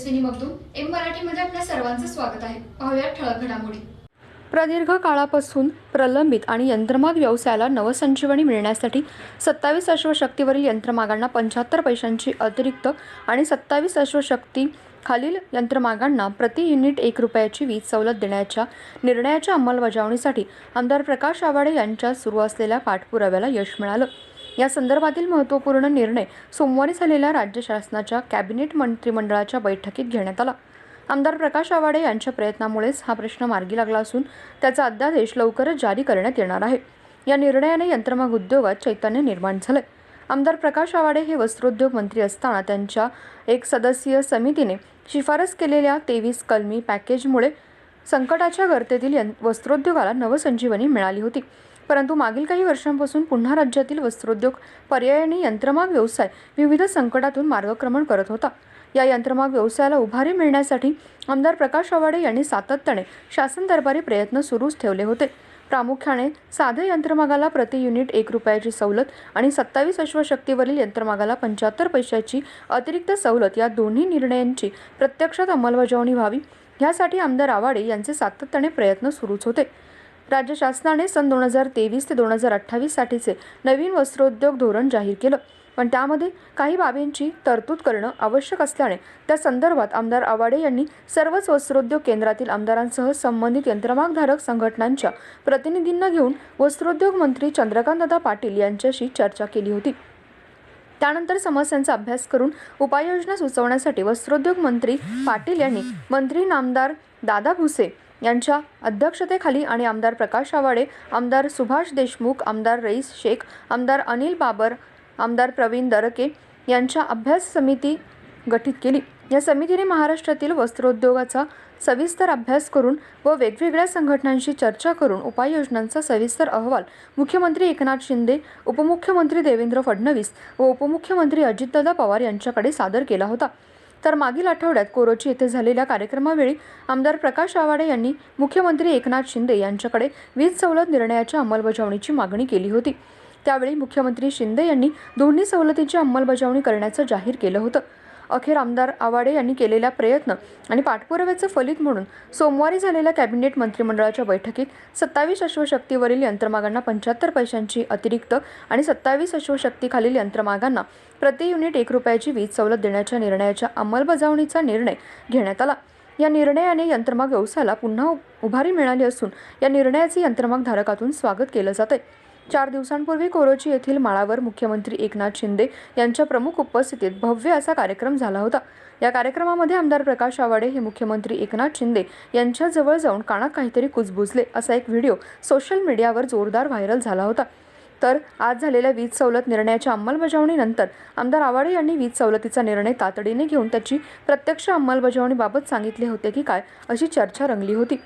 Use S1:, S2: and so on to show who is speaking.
S1: Tejaswini Magdum M मराठीमध्ये आपल्या सर्वांचं स्वागत आहे. पाहूया ठळक घडामोडी.
S2: प्रदीर्घ काळापासून प्रलंबित आणि यंत्रमाग व्यवसायाला नवसंजीवनी मिळण्यासाठी सत्तावीस अश्वशक्तीवरील यंत्रमागांना पंच्याहत्तर पैशांची अतिरिक्त आणि सत्तावीस अश्वशक्ती खालील यंत्रमागांना प्रति युनिट एक रुपयाची वीज सवलत देण्याच्या निर्णयाच्या अंमलबजावणीसाठी आमदार प्रकाश आवाडे यांच्या सुरू असलेल्या पाठपुराव्याला यश मिळालं. या संदर्भातील महत्त्वपूर्ण निर्णय सोमवारी झालेल्या राज्य शासनाच्या कॅबिनेट मंत्रिमंडळाच्या बैठकीत घेण्यात आला. आमदार प्रकाश आवाडे यांच्या प्रयत्नामुळेच हा प्रश्न मार्गी लागला असून त्याचा अध्यादेश लवकरच जारी करण्यात येणार आहे. या निर्णयाने यंत्रमाग उद्योगात चैतन्य निर्माण झालंय. आमदार प्रकाश आवाडे हे वस्त्रोद्योग मंत्री असताना त्यांच्या एक सदस्यीय समितीने शिफारस केलेल्या तेवीस कलमी पॅकेजमुळे संकटाच्या गर्तेतील वस्त्रोद्योगाला नवसंजीवनी मिळाली होती. परंतु मागील काही वर्षांपासून पुन्हा राज्यातील वस्त्रोद्योग पर्याय आणि यंत्रमाग व्यवसाय विविध संकटातून मार्गक्रमण करत होता. या यंत्रमाग व्यवसायाला उभारी मिळण्यासाठी आमदार प्रकाश आवाडे यांनी सातत्याने शासन दरबारी प्रयत्न सुरूच ठेवले होते. प्रामुख्याने साधे यंत्रमागाला प्रति युनिट एक रुपयाची सवलत आणि सत्तावीस अश्वशक्तीवरील यंत्रमागाला पंच्याहत्तर पैशाची अतिरिक्त सवलत या दोन्ही निर्णयांची प्रत्यक्षात अंमलबजावणी व्हावी. यासाठी आमदार आवाडे यांचे सातत्याने प्रयत्न सुरूच होते. राज्य शासनाने सन दोन हजार तेवीस ते दोन हजार अठ्ठावीससाठीचे नवीन वस्त्रोद्योग धोरण जाहीर केलं. पण त्यामध्ये काही बाबींची तरतूद करणं आवश्यक असल्याने त्या संदर्भात आमदार आवाडे यांनी सर्वच वस्त्रोद्योग केंद्रातील आमदारांसह संबंधित यंत्रमागधारक संघटनांच्या प्रतिनिधींना घेऊन वस्त्रोद्योग मंत्री चंद्रकांतदादा पाटील यांच्याशी चर्चा केली होती. त्यानंतर समस्यांचा अभ्यास करून उपाययोजना सुचवण्यासाठी वस्त्रोद्योग मंत्री पाटील यांनी मंत्री नामदार दादा भुसे यांच्या अध्यक्षतेखाली आणि आमदार प्रकाश आवाडे आमदार सुभाष देशमुख आमदार रईस शेख आमदार अनिल बाबर आमदार प्रवीण दरके यांच्या अभ्यास समिती गठीत केली. या समितीने महाराष्ट्रातील वस्त्रोद्योगाचा सविस्तर अभ्यास करून व वेगवेगळ्या संघटनांशी चर्चा करून उपाययोजनांचा सविस्तर अहवाल मुख्यमंत्री एकनाथ शिंदे उपमुख्यमंत्री देवेंद्र फडणवीस व उपमुख्यमंत्री अजितदादा पवार यांच्याकडे सादर केला होता. तर मागील आठवड्यात कोरोची येथे झालेल्या कार्यक्रमावेळी आमदार प्रकाश आवाडे यांनी मुख्यमंत्री एकनाथ शिंदे यांच्याकडे वीज सवलत निर्णयाच्या अंमलबजावणीची मागणी केली होती. त्यावेळी मुख्यमंत्री शिंदे यांनी दोन्ही सवलतीची अंमलबजावणी करण्याचं जाहीर केलं होतं. अखेर आमदार आवाडे यांनी केलेल्या प्रयत्न आणि पाठपुराव्याचं फलित म्हणून सोमवारी झालेल्या कॅबिनेट मंत्रिमंडळाच्या बैठकीत सत्तावीस अश्वशक्तीवरील यंत्रमागांना पंच्याहत्तर पैशांची अतिरिक्त आणि सत्तावीस अश्वशक्तीखालील यंत्रमागांना प्रति युनिट एक रुपयाची वीज सवलत देण्याच्या निर्णयाच्या अंमलबजावणीचा निर्णय घेण्यात आला. या निर्णयाने यंत्रमाग व्यवसायाला पुन्हा उभारी मिळाली असून या निर्णयाचे यंत्रमाग धारकातून स्वागत केलं जात आहे चार दिवसांपूर्वी कोरोची येथील माळावर मुख्यमंत्री एकनाथ शिंदे यांच्या प्रमुख उपस्थितीत भव्य असा कार्यक्रम झाला होता. या कार्यक्रमामध्ये आमदार प्रकाश आवाडे हे मुख्यमंत्री एकनाथ शिंदे यांच्याजवळ जाऊन कानात काहीतरी कुजबुजले असा एक व्हिडिओ सोशल मीडियावर जोरदार व्हायरल झाला होता. तर आज झालेल्या वीज सवलत निर्णयाच्या अंमलबजावणीनंतर आमदार आवाडे यांनी वीज सवलतीचा निर्णय तातडीने घेऊन त्याची प्रत्यक्ष अंमलबजावणीबाबत सांगितले होते की काय अशी चर्चा रंगली होती.